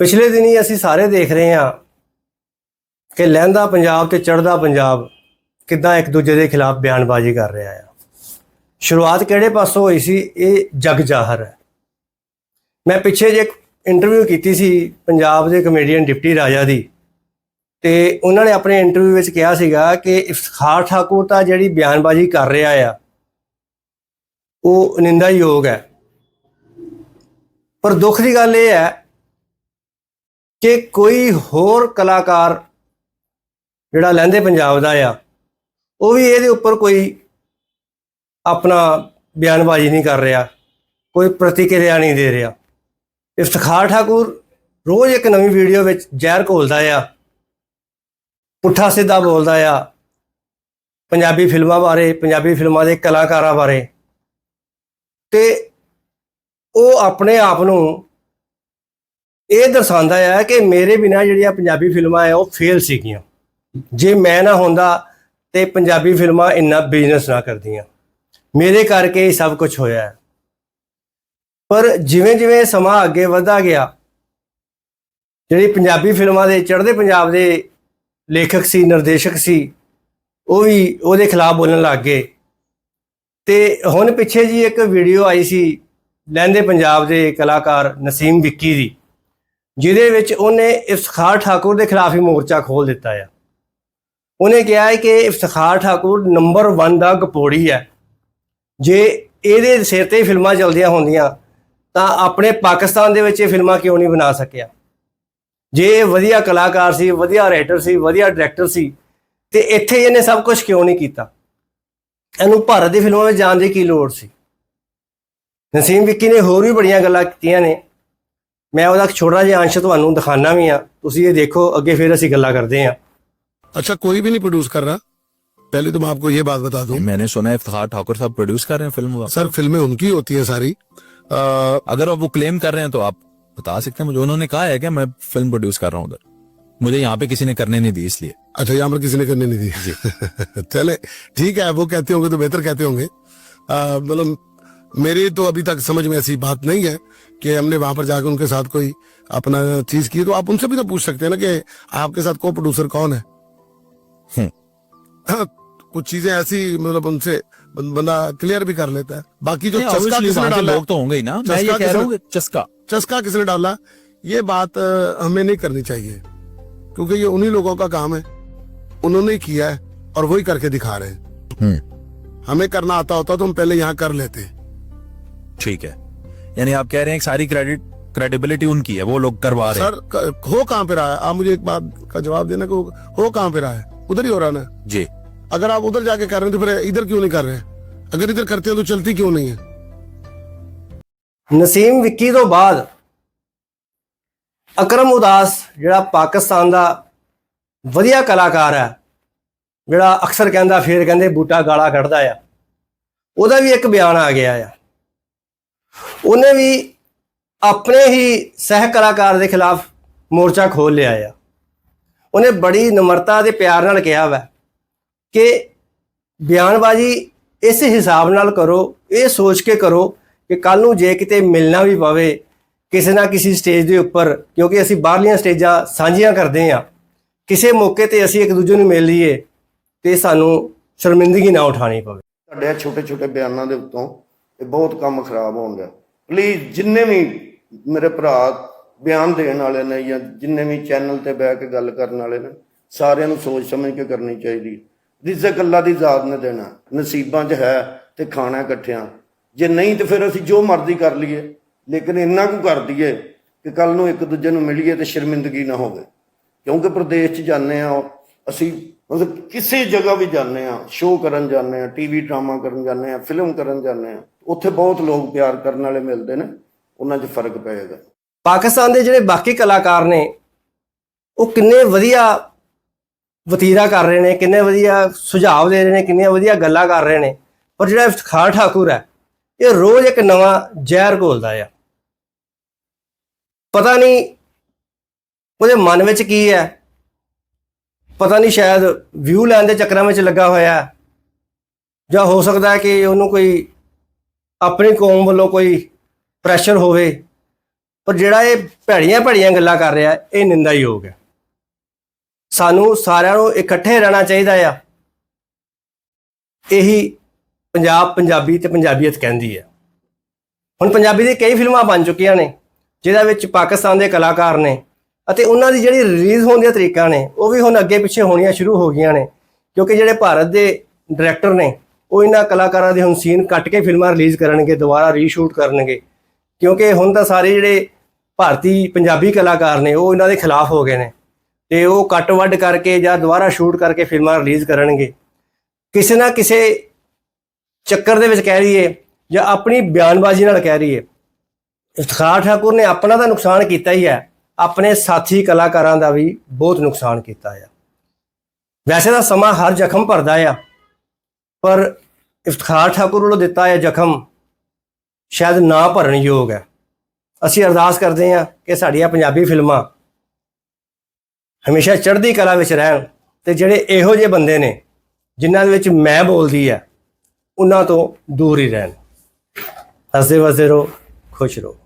ਪਿਛਲੇ ਦਿਨੀ ਅਸੀਂ ਸਾਰੇ ਦੇਖ ਰਹੇ ਹਾਂ ਕਿ ਲਹਿੰਦਾ ਪੰਜਾਬ ਤੇ ਚੜ੍ਹਦਾ ਪੰਜਾਬ ਕਿੱਦਾਂ ਇੱਕ ਦੂਜੇ ਦੇ ਖਿਲਾਫ ਬਿਆਨਬਾਜ਼ੀ ਕਰ ਰਿਹਾ ਆ। ਸ਼ੁਰੂਆਤ ਕਿਹੜੇ ਪਾਸੋਂ ਹੋਈ ਸੀ? ਇਹ ਜਗ ਜਾਹਰ ਹੈ। ਮੈਂ ਪਿੱਛੇ ਜੇ ਇੱਕ ਇੰਟਰਵਿਊ ਕੀਤੀ ਸੀ ਪੰਜਾਬ ਦੇ ਕਮੇਡੀਅਨ ਡਿਪਟੀ ਰਾਜਾ ਦੀ ਤੇ ਉਹਨਾਂ ਨੇ ਆਪਣੇ ਇੰਟਰਵਿਊ ਵਿੱਚ ਕਿਹਾ ਸੀਗਾ ਕਿ ਇਫਤਖਾਰ ਠਾਕੁਰ ਤਾਂ ਜਿਹੜੀ ਬਿਆਨਬਾਜ਼ੀ ਕਰ ਰਿਹਾ ਆ, ਉਹ ਨਿੰਦਾਯੋਗ ਹੈ। ਪਰ ਦੁੱਖ ਦੀ ਗੱਲ ਇਹ ਹੈ ਕਿ ਕੋਈ ਹੋਰ ਕਲਾਕਾਰ ਜਿਹੜਾ ਲਹਿੰਦੇ ਪੰਜਾਬ ਦਾ ਆ, ਉਹ ਵੀ ਇਹਦੇ ਉੱਪਰ ਕੋਈ ਆਪਣਾ ਬਿਆਨਬਾਜ਼ੀ ਨਹੀਂ ਕਰ ਰਿਹਾ, ਕੋਈ ਪ੍ਰਤੀਕਿਰਿਆ ਨਹੀਂ ਦੇ ਰਿਹਾ। ਇਫਤਖਾਰ ਠਾਕੁਰ ਰੋਜ਼ ਇੱਕ ਨਵੀਂ ਵੀਡੀਓ ਵਿੱਚ ਜ਼ਹਿਰ ਘੋਲਦਾ ਆ, ਪੁੱਠਾ ਸਿੱਧਾ ਬੋਲਦਾ ਆ, ਪੰਜਾਬੀ ਫਿਲਮਾਂ ਬਾਰੇ, ਪੰਜਾਬੀ ਫਿਲਮਾਂ ਦੇ ਕਲਾਕਾਰਾਂ ਬਾਰੇ। ਤੇ ਉਹ ਆਪਣੇ ਆਪ ਨੂੰ ਇਹ ਦਰਸਾਉਂਦਾ ਹੈ ਕਿ ਮੇਰੇ ਬਿਨਾ ਜਿਹੜੀਆਂ ਪੰਜਾਬੀ ਫਿਲਮਾਂ ਆ, ਉਹ ਫੇਲ ਸੀਗੀਆਂ। ਜੇ ਮੈਂ ਨਾ ਹੁੰਦਾ ਤੇ ਪੰਜਾਬੀ ਫਿਲਮਾਂ ਇੰਨਾ ਬਿਜ਼ਨਸ ਨਾ ਕਰਦੀਆਂ। ਮੇਰੇ ਕਰਕੇ ਹੀ ਸਭ ਕੁਝ ਹੋਇਆ ਹੈ। ਪਰ ਜਿਵੇਂ ਜਿਵੇਂ ਸਮਾਂ ਅੱਗੇ ਵਧਦਾ ਗਿਆ, ਜਿਹੜੀ ਪੰਜਾਬੀ ਫਿਲਮਾਂ ਦੇ, ਚੜ੍ਹਦੇ ਪੰਜਾਬ ਦੇ ਲੇਖਕ ਸੀ, ਨਿਰਦੇਸ਼ਕ ਸੀ, ਉਹ ਵੀ ਉਹਦੇ ਖਿਲਾਫ ਬੋਲਣ ਲੱਗ ਗਏ। ਤੇ ਹੁਣ ਪਿੱਛੇ ਜੀ ਇੱਕ ਵੀਡੀਓ ਆਈ ਸੀ ਲਹਿੰਦੇ ਪੰਜਾਬ ਦੇ ਕਲਾਕਾਰ ਨਸੀਮ ਵਿੱਕੀ ਦੀ। ਜਿਹਦੇ ਵਿੱਚ ਉਹਨੇ ਇਫਤਖਾਰ ਠਾਕੁਰ ਦੇ ਖਿਲਾਫ ਹੀ ਮੋਰਚਾ ਖੋਲ ਦਿੱਤਾ ਆ। ਉਹਨੇ ਕਿਹਾ ਹੈ ਕਿ ਇਫਤਖਾਰ ਠਾਕੁਰ ਨੰਬਰ 1 ਦਾ ਗਪੋੜੀ ਹੈ। ਜੇ ਇਹਦੇ ਸਿਰ ਤੇ ਫਿਲਮਾਂ ਚੱਲਦੀਆਂ ਹੁੰਦੀਆਂ, ਤਾਂ ਆਪਣੇ ਪਾਕਿਸਤਾਨ ਦੇ ਵਿੱਚ ਇਹ ਫਿਲਮਾਂ ਕਿਉਂ ਨਹੀਂ ਬਣਾ ਸਕਿਆ? ਜੇ ਵਧੀਆ ਕਲਾਕਾਰ ਸੀ, ਵਧੀਆ ਰਾਈਟਰ ਸੀ, ਵਧੀਆ ਡਾਇਰੈਕਟਰ ਸੀ, ਤੇ ਇੱਥੇ ਇਹਨੇ ਸਭ ਕੁਝ ਕਿਉਂ ਨਹੀਂ ਕੀਤਾ? ਇਹਨੂੰ ਭਾਰਤ ਦੀ ਫਿਲਮਾਂ ਵਿੱਚ ਜਾਣ ਦੀ ਕੀ ਲੋੜ ਸੀ? ਨਸੀਮ ਵਿੱਕੀ ਨੇ ਹੋਰ ਵੀ ਬੜੀਆਂ ਗੱਲਾਂ ਕੀਤੀਆਂ ਨੇ। ਮੈਂ ਉਹਦਾ ਇੱਕ ਛੋਟਾ ਜਿਹਾ ਅੰਸ਼ ਤੁਹਾਨੂੰ ਦਿਖਾਣਾ ਵੀ ਆ ਤੁਸੀਂ ਇਹ ਦੇਖੋ ਅੱਗੇ ਫਿਰ ਅਸੀਂ ਗੱਲਾਂ ਕਰਦੇ ਹਾਂ अच्छा कोई भी नहीं प्रोड्यूस कर रहा पहले तो मैं आपको ये बात बता दूं मैंने सुना है इफ्तार ठाकुर साहब प्रोड्यूस कर रहे हैं फिल्म वो। सर फिल्में उनकी होती है सारी आ, अगर आप वो क्लेम कर रहे हैं तो आप बता सकते हैं मुझे उन्होंने कहा है कि मैं फिल्म प्रोड्यूस कर रहा हूँ उधर मुझे यहाँ पे किसी ने करने नहीं दी इसलिए अच्छा यहाँ पर किसी ने करने नहीं दी चले ठीक है वो कहते होंगे तो बेहतर कहते होंगे आ, मतलब मेरी तो अभी तक समझ में ऐसी बात नहीं है कि हमने वहाँ पर जाकर उनके साथ कोई अपना चीज़ की तो आप उनसे भी तो पूछ सकते हैं ना कि आपके साथ को प्रोड्यूसर कौन है? हम्म। हाँ, कुछ चीज़ें ऐसी मतलब उनसे बंदा क्लियर भी कर लेता है। बाकी जो चस्का किसने डाला? लोग तो होंगे ही ना। मैं ये चस्का कह रहा हूँ किसने- चस्का। चस्का किसने डाला? ये बात हमें नहीं करनी चाहिए क्योंकि ये उन्हीं लोगों का काम है। उन्होंने किया है और वही करके दिखा रहे हैं। हम्म। हमें करना आता होता तो हम पहले यहाँ कर लेते। ठीक है। यानी आप कह रहे हैं कि सारी क्रेडिट क्रेडिबिलिटी उनकी है वो लोग करवा रहे हैं सर क- हो कहाँ पे रहा है आप मुझे एक बात का जवाब देना कि हो- हो कहाँ पे रहा है उधर ही हो रहा है ना जी अगर आप उधर जाके कर रहे हैं तो फिर इधर क्यों नहीं कर रहे हैं अगर इधर करते हैं तो चलती क्यों नहीं है ਨਸੀਮ ਵਿੱਕੀ ਤੋਂ ਬਾਅਦ ਅਕਰਮ ਉਦਾਸ ਜਿਹੜਾ ਪਾਕਿਸਤਾਨ ਦਾ ਵਧੀਆ ਕਲਾਕਾਰ ਹੈ ਜਿਹੜਾ ਅਕਸਰ ਕਹਿੰਦਾ ਫਿਰ ਕਹਿੰਦੇ ਬੂਟਾ ਗਾਲਾਂ ਕੱਢਦਾ ਆ ਉਹਦਾ ਵੀ ਇੱਕ ਬਿਆਨ ਆ ਗਿਆ ਆ ਉਹਨੇ ਵੀ ਆਪਣੇ ਹੀ ਸਹਿ ਕਲਾਕਾਰ ਦੇ ਖਿਲਾਫ ਮੋਰਚਾ ਖੋਲ ਲਿਆ ਆ। ਉਹਨੇ ਬੜੀ ਨਮਰਤਾ ਤੇ ਪਿਆਰ ਨਾਲ ਕਿਹਾ ਵਾ ਕਿ ਬਿਆਨਬਾਜ਼ੀ ਇਸ ਹਿਸਾਬ ਨਾਲ ਕਰੋ, ਇਹ ਸੋਚ ਕੇ ਕਰੋ ਕਿ ਕੱਲ ਨੂੰ ਜੇ ਕਿਤੇ ਮਿਲਣਾ ਵੀ ਪਵੇ ਕਿਸੇ ਨਾ ਕਿਸੇ ਸਟੇਜ ਦੇ ਉੱਪਰ, ਕਿਉਂਕਿ ਅਸੀਂ ਬਾਹਰਲੀਆਂ ਸਟੇਜਾਂ ਸਾਂਝੀਆਂ ਕਰਦੇ ਹਾਂ। ਕਿਸੇ ਮੌਕੇ ਤੇ ਅਸੀਂ ਇੱਕ ਦੂਜੇ ਨੂੰ ਮਿਲ ਲਈਏ ਤੇ ਸਾਨੂੰ ਸ਼ਰਮਿੰਦਗੀ ਨਾ ਉਠਾਣੀ ਪਵੇ। ਤੁਹਾਡੇ ਛੋਟੇ ਛੋਟੇ ਬਿਆਨਾਂ ਦੇ ਉੱਤੋਂ ਇਹ ਬਹੁਤ ਕੰਮ ਖਰਾਬ ਹੋਣ ਗਿਆ ਪਲੀਜ਼ ਜਿੰਨੇ ਵੀ ਮੇਰੇ ਭਰਾ ਬਿਆਨ ਦੇਣ ਵਾਲੇ ਨੇ ਜਾਂ ਜਿੰਨੇ ਵੀ ਚੈਨਲ ਤੇ ਬਹਿ ਕੇ ਗੱਲ ਕਰਨ ਵਾਲੇ ਨੇ, ਸਾਰਿਆਂ ਨੂੰ ਸੋਚ ਸਮਝ ਕੇ ਕਰਨੀ ਚਾਹੀਦੀ ਰਿਜ਼ਕ ਅੱਲਾ ਦੀ ਜ਼ਾਤ ਨੇ ਦੇਣਾ। ਨਸੀਬਾਂ 'ਚ ਹੈ ਤੇ ਖਾਣਾ ਇਕੱਠਿਆਂ। ਜੇ ਨਹੀਂ ਤੇ ਫਿਰ ਅਸੀਂ ਜੋ ਮਰਜ਼ੀ ਕਰ ਲਈਏ। ਲੇਕਿਨ ਇੰਨਾ ਕੁ ਕਰ ਦਈਏ ਕਿ ਕੱਲ ਨੂੰ ਇੱਕ ਦੂਜੇ ਨੂੰ ਮਿਲੀਏ ਤੇ ਸ਼ਰਮਿੰਦਗੀ ਨਾ ਹੋਵੇ। ਕਿਉਂਕਿ ਪ੍ਰਦੇਸ਼ 'ਚ ਜਾਂਦੇ ਆ ਅਸੀਂ ਮਤਲਬ ਕਿਸੇ ਜਗ੍ਹਾ ਵੀ ਜਾਂਦੇ ਆ ਸ਼ੋਅ ਕਰਨ ਜਾਂਦੇ ਆ ਟੀਵੀ ਡਰਾਮਾ ਕਰਨ ਜਾਂਦੇ ਆ ਫਿਲਮ ਕਰਨ ਜਾਂਦੇ ਆ ਉੱਥੇ ਬਹੁਤ ਲੋਕ ਪਿਆਰ ਕਰਨ ਵਾਲੇ ਮਿਲਦੇ ਨੇ, ਉਹਨਾਂ 'ਚ ਫ਼ਰਕ ਪਏਗਾ ਪਾਕਿਸਤਾਨ ਦੇ ਜਿਹੜੇ ਬਾਕੀ ਕਲਾਕਾਰ ਨੇ, ਉਹ ਕਿੰਨੇ ਵਧੀਆ ਵਤੀਰਾ ਕਰ ਰਹੇ ਨੇ, ਕਿੰਨੇ ਵਧੀਆ ਸੁਝਾਅ ਦੇ ਰਹੇ ਨੇ, ਕਿੰਨੀਆਂ ਵਧੀਆ ਗੱਲਾਂ ਕਰ ਰਹੇ ਨੇ। ਪਰ ਜਿਹੜਾ ਇਫਤਖਾਰ ਠਾਕੁਰ ਹੈ, ਇਹ ਰੋਜ਼ ਇੱਕ ਨਵਾਂ ਜ਼ਹਿਰ ਘੋਲਦਾ ਆ। ਪਤਾ ਨਹੀਂ ਉਹਦੇ ਮਨ ਵਿੱਚ ਕੀ ਹੈ, ਪਤਾ ਨਹੀਂ ਸ਼ਾਇਦ ਵਿਊ ਲੈਣ ਦੇ ਚੱਕਰਾਂ ਵਿੱਚ ਲੱਗਾ ਹੋਇਆ ਜਾਂ ਹੋ ਸਕਦਾ ਹੈ ਕਿ ਉਹਨੂੰ ਕੋਈ ਆਪਣੀ ਕੌਮ ਵੱਲੋਂ ਕੋਈ ਪ੍ਰੈਸ਼ਰ ਹੋਵੇ ਪਰ ਜਿਹੜਾ ਇਹ ਭੈੜੀਆਂ ਭੈੜੀਆਂ ਗੱਲਾਂ ਕਰ ਰਿਹਾ ਹੈ, ਇਹ ਨਿੰਦਾਯੋਗ ਹੈ। ਸਾਨੂੰ ਸਾਰਿਆਂ ਨੂੰ ਇਕੱਠੇ ਰਹਿਣਾ ਚਾਹੀਦਾ ਆ। ਇਹੀ ਪੰਜਾਬ ਪੰਜਾਬੀ ਤੇ ਪੰਜਾਬੀਅਤ ਕਹਿੰਦੀ ਹੈ। ਹੁਣ ਪੰਜਾਬੀ ਦੀ ਕਈ ਫਿਲਮਾਂ ਬਣ ਚੁੱਕੀਆਂ ਨੇ ਜਿਹਦੇ ਵਿੱਚ ਪਾਕਿਸਤਾਨ ਦੇ ਕਲਾਕਾਰ ਨੇ ਅਤੇ ਉਹਨਾਂ ਦੀ ਜਿਹੜੀ ਰਿਲੀਜ਼ ਹੋਣ ਦੀਆਂ ਤਰੀਕਾਂ ਨੇ ਉਹ ਵੀ ਹੁਣ ਅੱਗੇ ਪਿੱਛੇ ਹੋਣੀਆਂ ਸ਼ੁਰੂ ਹੋ ਗਈਆਂ ਨੇ ਕਿਉਂਕਿ ਜਿਹੜੇ ਭਾਰਤ ਦੇ ਡਾਇਰੈਕਟਰ ਨੇ ਉਹ ਇਹਨਾਂ ਕਲਾਕਾਰਾਂ ਦੇ ਹੁਣ ਸੀਨ ਕੱਟ ਕੇ ਫਿਲਮਾਂ ਰਿਲੀਜ਼ ਕਰਨਗੇ, ਦੁਬਾਰਾ ਰੀਸ਼ੂਟ ਕਰਨਗੇ। ਕਿਉਂਕਿ ਹੁਣ ਤਾਂ ਸਾਰੇ ਜਿਹੜੇ ਭਾਰਤੀ ਪੰਜਾਬੀ ਕਲਾਕਾਰ ਨੇ, ਉਹ ਇਹਨਾਂ ਦੇ ਖਿਲਾਫ ਹੋ ਗਏ ਨੇ। ਤੇ ਉਹ ਕੱਟ ਵੱਡ ਕਰਕੇ ਜਾਂ ਦੁਬਾਰਾ ਸ਼ੂਟ ਕਰਕੇ ਫਿਲਮਾਂ ਰਿਲੀਜ਼ ਕਰਨਗੇ। ਕਿਸੇ ਨਾ ਕਿਸੇ ਚੱਕਰ ਦੇ ਵਿੱਚ ਕਹਿ ਰਹੀਏ ਜਾਂ ਆਪਣੀ ਬਿਆਨਬਾਜ਼ੀ ਨਾਲ ਕਹਿ ਰਹੀਏ ਇਫਤਖਾਰ ਠਾਕੁਰ ਨੇ ਆਪਣਾ ਤਾਂ ਨੁਕਸਾਨ ਕੀਤਾ ਹੀ ਹੈ। ਆਪਣੇ ਸਾਥੀ ਕਲਾਕਾਰਾਂ ਦਾ ਵੀ ਬਹੁਤ ਨੁਕਸਾਨ ਕੀਤਾ ਹੈ ਵੈਸੇ ਤਾਂ ਸਮਾਂ ਹਰ ਜ਼ਖਮ ਭਰਦਾ ਆ। ਪਰ ਇਫਤਖਾਰ ਠਾਕੁਰ ਵੱਲੋਂ ਦਿੱਤਾ ਹੈ ਜ਼ਖਮ ਸ਼ਾਇਦ ਨਾ ਭਰਨ ਯੋਗ ਹੈ। ਅਸੀਂ ਅਰਦਾਸ ਕਰਦੇ ਹਾਂ ਕਿ ਸਾਡੀਆਂ ਪੰਜਾਬੀ ਫਿਲਮਾਂ ਹਮੇਸ਼ਾ ਚੜ੍ਹਦੀ ਕਲਾ ਵਿੱਚ ਰਹਿਣ ਤੇ ਜਿਹੜੇ ਇਹੋ ਜਿਹੇ ਬੰਦੇ ਨੇ ਜਿਨ੍ਹਾਂ ਦੇ ਵਿੱਚ ਮੈਂ ਬੋਲਦੀ ਹੈ, ਉਹਨਾਂ ਤੋਂ ਦੂਰ ਹੀ ਰਹਿਣ। ਹੱਸਦੇ ਵਸਦੇ ਰਹੋ, ਖੁਸ਼ ਰਹੋ।